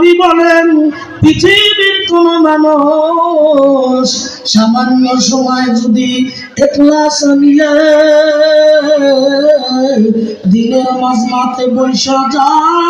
নবী বলেন, পৃথিবীর কোন মানুষ সামান্য সময় যদি একলাস নিয়ে দিনের মাঝমাতে বৈশা যায়।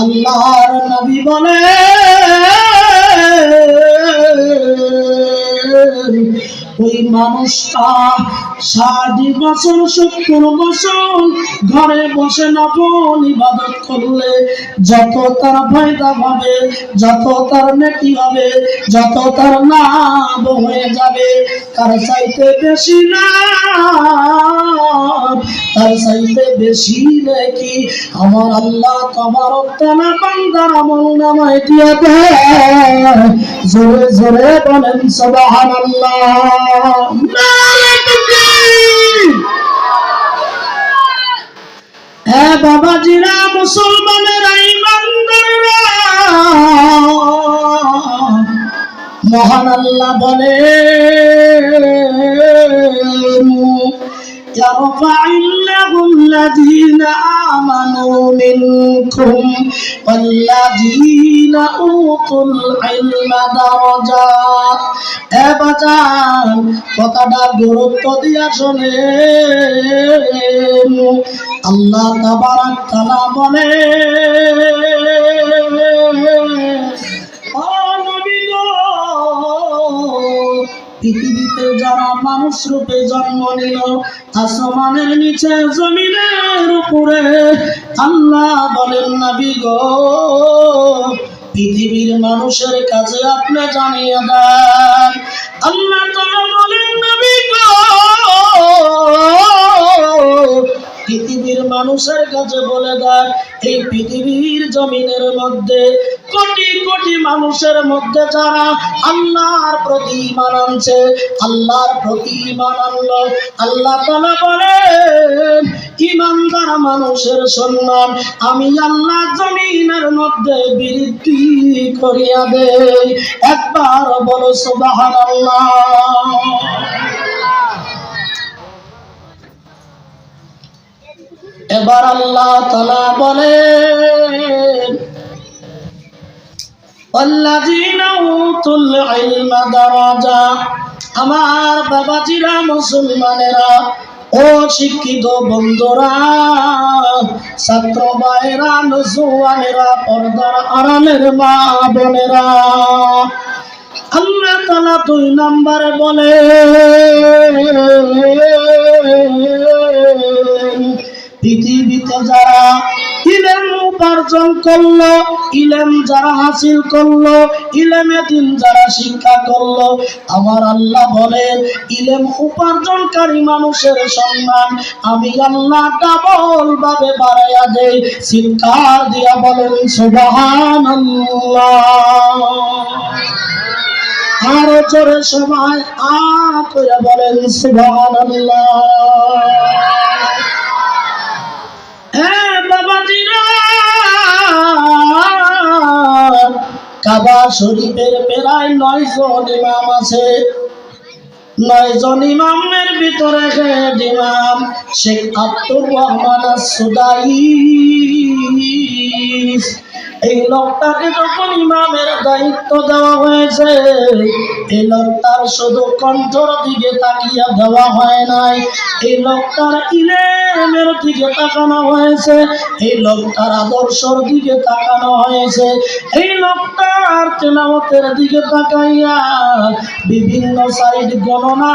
আল্লাহর নবী বলে ওই মানুষটা ষাট বছর সত্তর বছর ঘরে বসে নবন ইবাদত করলে যত তার ফায়দা হবে, যত তার নেকি হবে, যত তার লাভ হয়ে যাবে। তার চাইতে বেশি না তার চাইতে বেশি নাকি আমার আল্লাহ তোমার তালা বান্দার আমল নামায় দিয়ে দেয় জোরে জোরে বলেন সবাহান হ্যাঁ বাবাজিরা মুসলমানেরা ইমানদাররা মহান আল্লাহ বলে يرفع الله الذين آمنوا منكم والذين أوتوا العلم درجات এ বাজান কথাটা গুরুত্ব দিয়া শোনে আল্লাহ তাবারাক তাআলা বলে পৃথিবীতে যারা মানুষ রূপে জন্ম নিল আসমানের নিচে জমিনের উপরে। আল্লাহ বলেন, নবী গো, পৃথিবীর মানুষের কাছে আপনি জানিয়ে দেন। আল্লাহ তাআলা বলেন, নবী গো, পৃথিবীর মানুষের কাছে বলে দেন, এই পৃথিবীর জমিনের মধ্যে কোটি কোটি মানুষের মধ্যে যারা আল্লাহর প্রতি ইমান আনছে, আল্লাহর প্রতি ইমান আনলো। আল্লাহ তালা বলেন ইমানদার মানুষের সম্মান আমি আল্লাহ জমিনের মধ্যে বৃদ্ধি করিয়া দেই। একবার বলো সুবাহান এবার আল্লাহ তালা বলেন আমার বাবাজিরা, মুসলমানেরা, ও শিক্ষিত বন্ধুরা, ছাত্র ভাইরা নজুয়ানেরা পর্দার আড়ালের মা বোনেরা, আল্লাহ দুই নম্বরে বলে পৃথিবীতে যারা ইলেম উপার্জন করল, ইলেম যারা হাসিল করল, ইলেমে দিন যারা শিক্ষা করল, আমার আল্লাহ বলেন, ইলেম উপার্জনকারী মানুষের সম্মান আমি আল্লাহ ডাবল ভাবে বাড়াইয়া দেই। চিৎকার দিয়া বলেন সুবহান আরও জোরে সময় আ করে বলেন সুবহান হ্যাঁ কাবা শরীফের প্রায় নয় জন ইমাম আছে। নয় জন ইমামের ভিতরে হেড ইমাম শেখ আব্দুর রহমান সুদাই এই লোকটাকে যখন ইমামের দায়িত্ব দেওয়া হয়েছে। এই লোকটার শুধু কণ্ঠর দিকে তাকিয়ে দেওয়া হয় নাই। এই লোকটার ইলেমের দিকে তাকানো হয়েছে। এই লোকটার আদর্শর দিকে তাকানো হয়েছে। এই লোকটার তেলামতের দিকে তাকাইয়া বিভিন্ন সাইড গণনা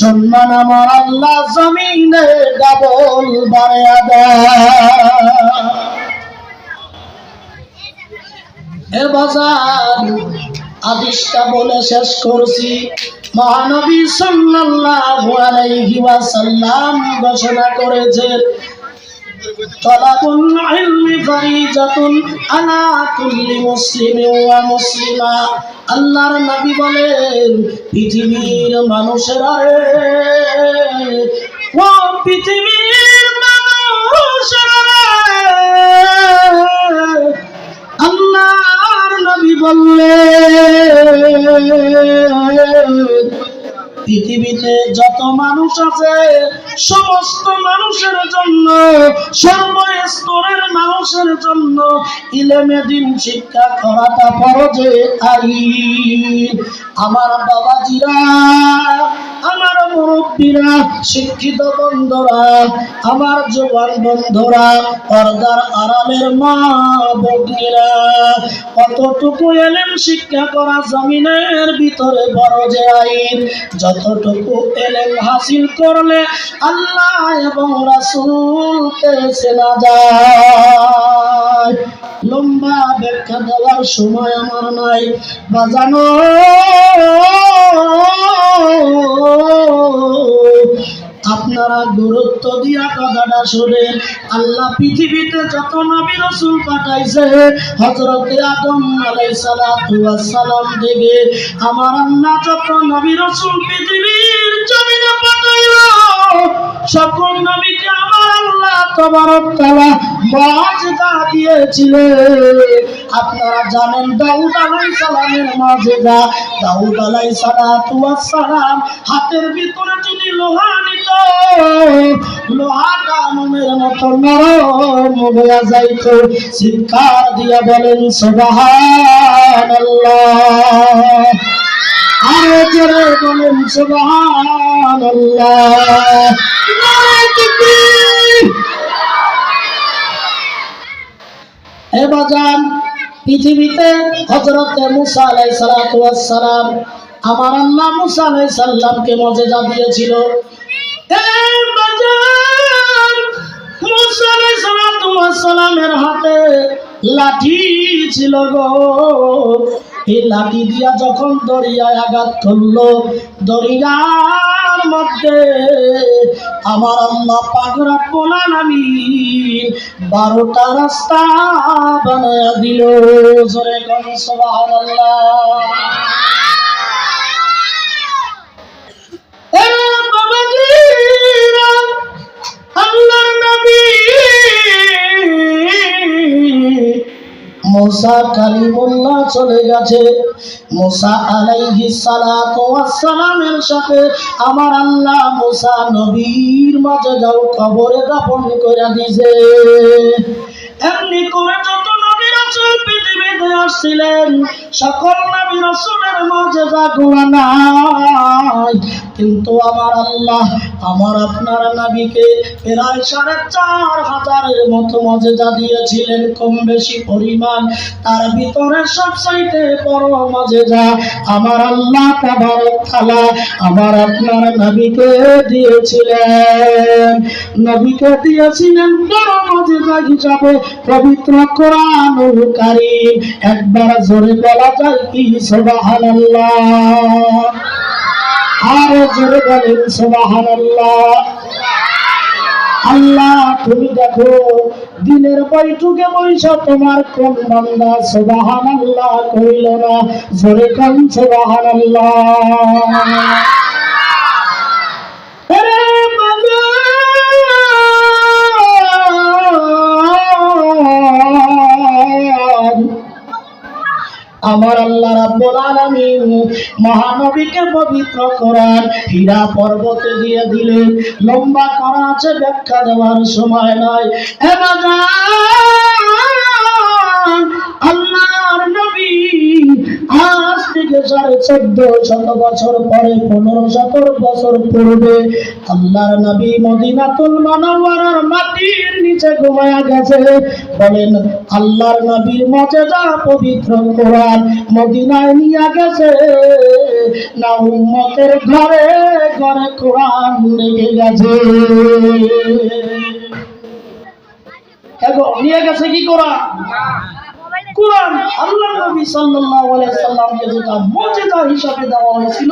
সম্মান আমার আল্লাহ জমিনে ডাবল এ বাজার আদিশটা বলে শেষ করছি। মহানবী সাল্লাল্লাহু আলাইহি ওয়াসাল্লাম ঘোষণা করেছেন ইলমি রাহমাতুন আলা কুল্লি মুসলিমিন ওয়া মুসলিমা আল্লাহর নবী বলেন, পৃথিবীর মানুষেরা ও পৃথিবীর আল্লাহর নবী বললেন পৃথিবীতে যত মানুষ আছে, সমস্ত মানুষের জন্য, সর্বস্তরের মানুষের জন্য ইলেমে দিন শিক্ষা করাটা ফরজে আই আমার বাবাজিরা মুরব্বীরা, শিক্ষিত বন্ধুরা, আমার জোয়ান বন্ধুরা, পর্দার আড়ালের মা বগ্নিরা কতটুকু এলেম শিক্ষা করা জমিনের ভিতরে বড় যে আইন, যতটুকু এলেম হাসিল করলে আল্লাহ এবং রাসূলকে চেনা যায়। লম্বা ব্যাখ্যা দেওয়ার সময় আমার নাই। বাজানো আল্লাহ পৃথিবীতে যত নবী রসুল পাঠাইছে হজরতে আদম আলাই সালাম থেকে আমার আল্লাহ যত নবী রসুল পৃথিবীর জমিনে পাঠাইল, সকল নবীকে আমার তবারক দিয়েছিলেন আপনারা জানেন দাউদ আলাইহিস সালামের মর্যাদা দাউদ আলাইহিস সালাতু সালাম হাতের ভিতরে যদি লোহা নিত লোহাটা আনন্দের মতো নরম হয়ে যাইত। চিৎকার দিয়া বলেন আরও জোরে বলেন, সুবহানাল্লাহ। নারে বাজান, পৃথিবীতে হযরতে মুসা ওয়াস সালাম আমার আল্লাহ মুসা আলাইহিস সালামকে মর্যাদা দিয়েছিল। হাতে গো। এই লাঠি দিয়া যখন দরিয়ায় আঘাত করল দরিয়ার মধ্যে আমার আল্লাহ পাগড়া পোলান আমি বারোটা রাস্তা বানায় দিল। জোরে এ মোসা কালিমুল্লাহ চলে গেছে। মোসা আলাইহি ওয়াসসালামের সাথে আমার আল্লাহ মোসা নবীর মাঝে যাও কবরে দাফন করে দিছে। এমনি করে পৃথিবীতে আসছিলেন সকল নবী রাসূলের মাঝে যা গুণা নাই, কিন্তু আমার আল্লাহ আমার আপনার নবীকে প্রায় সাড়ে চার হাজারের মতো মজেদা দিয়েছিলেন, কম বেশি পরিমাণ। তার ভিতরে সব সাইতে বড় মজেদা আমার আল্লাহ তাবারক তাআলা আমার আপনার নবীকে দিয়েছিলেন। নবীকে দিয়েছিলেন বড় মজেদা হিসাবে পবিত্র কোরআনুল কারীম। একবার জোরে বলা যায় কি? সুবহানাল্লাহ। আরও জোরে বলেন, সুবহানাল্লাহ। আল্লাহ, তুমি দেখো, দিনের বৈঠকে বৈশা তোমার কোন বান্দা সুবহানাল্লাহ কইল না? জোরে কোন, সুবহানাল্লাহ। আরে আমার আল্লাহ রাব্বুল আলামিন মহানবীকে পবিত্র কোরআন হীরা পর্বতে দিয়ে দিলেন। লম্বা করা আছে, ব্যাখ্যা দেওয়ার সময় নয় আল্লাহর আজ থেকে সাড়ে চোদ্দ শত বছর পরে পনেরো শত বছর পূর্বে আল্লাহর নবী মদিনাতুল মানওয়ারার মাটির নিচে ঘুমায়া গেছে। বলেন আল্লাহর নবীর মর্যাদা পবিত্র কোরআন মদিনায় নিয়ে গেছে। না উম্মতের ঘরে ঘরে কোরআন লেগে গেছে। নিয়ে গেছে কি কোরআন? নবী সাল্লাল্লাহু আলাইহি সাল্লামকে যেটা মর্যাদা হিসাবে দেওয়া হয়েছিল,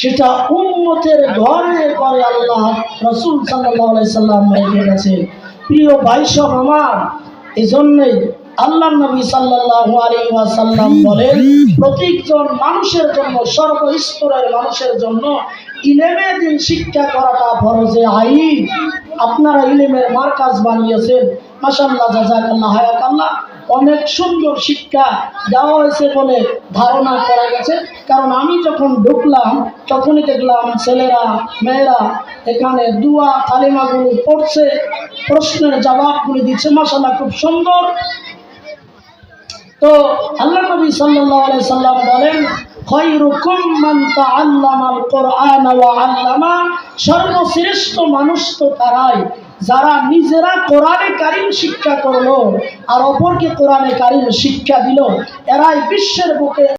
সেটা উম্মতের ঘরে ঘরে আল্লাহ রাসূল সাল্লাল্লাহু আলাইহি সাল্লাম রেখে প্রিয় ভাই সব আমার এই জন্যই আল্লাহ নবী সাল্লাল্লাহু আলাইহি ওয়াসাল্লাম বলেন, প্রত্যেকজন মানুষের জন্য, সর্বস্তরের মানুষের জন্য ইলেমে দিন শিক্ষা করাটা ফরজে আইন। আপনারা ইলেমের মার্কাজ বানিয়েছেন। মাশাআল্লাহ, জাযাকাল্লাহ, হায়াকাল্লাহ। অনেক সুন্দর শিক্ষা দেওয়া হয়েছে বলে ধারণা করা গেছে। কারণ আমি যখন ঢুকলাম, তখনই দেখলাম ছেলেরা, মেয়েরা এখানে দুয়া কালিমাগুলো পড়ছে, প্রশ্নের জবাবগুলি দিচ্ছে। মাসাল্লাহ খুব সুন্দর। তো আল্লাহ নবী আলাইহি সাল্লাম বলেন সর্বশ্রেষ্ঠ মানুষ তো তারাই। যারা নিজেরা কোরআনে কারিম শিক্ষা করল আর অপরকে কোরআনে কারিম শিক্ষা দিল, এরাই বিশ্বের বুকে